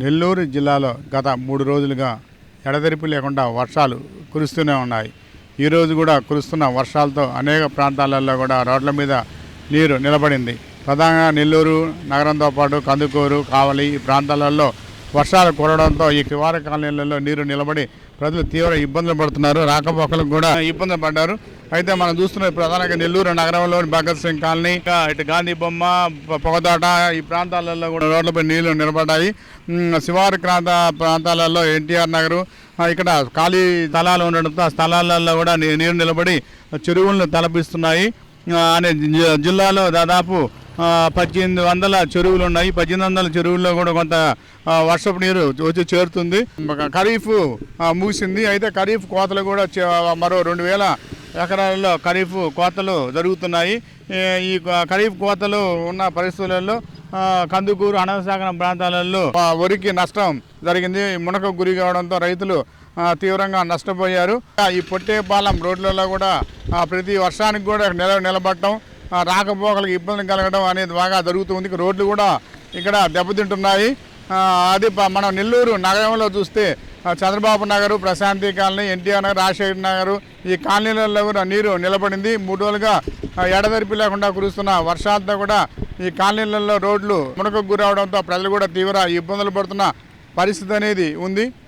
నెల్లూరు జిల్లాలో గత మూడు రోజులుగా ఎడతెరిపి లేకుండా వర్షాలు కురుస్తూనే ఉన్నాయి. ఈరోజు కూడా కురుస్తున్న వర్షాలతో అనేక ప్రాంతాలలో కూడా రోడ్ల మీద నీరు నిలబడింది. ప్రధానంగా నెల్లూరు నగరంతో పాటు కందుకూరు కావలి ఈ ప్రాంతాలలో వర్షాలు కురవడంతో ఈ శివార కాలనీలలో నీరు నిలబడి ప్రజలు తీవ్ర ఇబ్బందులు పడుతున్నారు. రాకపోకలకు కూడా ఇబ్బందులు పడ్డారు. అయితే మనం చూస్తున్న ప్రధానంగా నెల్లూరు నగరంలోని భగత్ సింగ్ కాలనీ ఇటు గాంధీ బొమ్మ పొగదాట ఈ ప్రాంతాలలో కూడా రోడ్లపై నీళ్ళు నిలబడ్డాయి. శివారు ప్రాంత ప్రాంతాలలో ఎన్టీఆర్ నగరు ఇక్కడ ఖాళీ స్థలాలు ఉండడంతో ఆ స్థలాలలో కూడా నీరు నిలబడి చెరువులను తలపిస్తున్నాయి. అనే జిల్లాలో దాదాపు పద్దెనిమిది వందల చెరువులు ఉన్నాయి. పద్దెనిమిది వందల చెరువుల్లో కూడా కొంత వర్షపు నీరు వచ్చి చేరుతుంది. ఖరీఫ్ ముగిసింది. అయితే ఖరీఫ్ కోతలు కూడా మరో రెండు వేల ఎకరాలలో ఖరీఫ్ కోతలు జరుగుతున్నాయి. ఈ ఖరీఫ్ కోతలు ఉన్న పరిస్థితులలో కందుకూరు అనవసాగరం ప్రాంతాలలో వరికి నష్టం జరిగింది. మునకకు గురి కావడంతో రైతులు తీవ్రంగా నష్టపోయారు. ఈ పొట్టేపాలెం రోడ్లలో కూడా ప్రతి వర్షానికి కూడా నిల నిలబడటం రాకపోకలకు ఇబ్బంది కలగడం అనేది బాగా జరుగుతుంది. రోడ్లు కూడా ఇక్కడ దెబ్బతింటున్నాయి. అది మనం నెల్లూరు నగరంలో చూస్తే చంద్రబాబు నగరు ప్రశాంతి కాలనీ ఎన్టీఆర్ నగర్ రాజశేఖర్ నగరు ఈ కాలనీలలో కూడా నీరు నిలబడింది. మూడు రోజులుగా ఆ, లేకుండా కురుస్తున్న వర్షాలతో కూడా ఈ కాలనీలలో రోడ్లు మునకకు గురవడంతో ప్రజలు కూడా తీవ్ర ఇబ్బందులు పడుతున్న పరిస్థితి అనేది ఉంది.